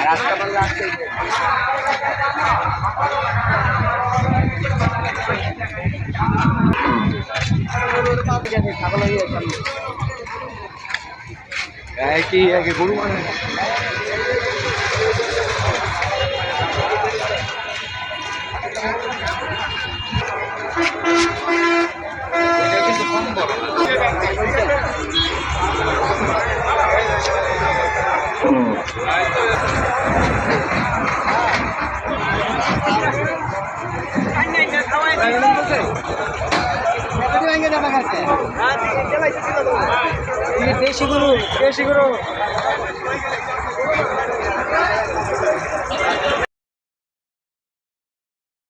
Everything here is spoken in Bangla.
রাস্তা বন্ধ আসছে ছাগল কি আগে গরু মানে কিন্তু কম বড় দেশি গুরু দেশি গরু।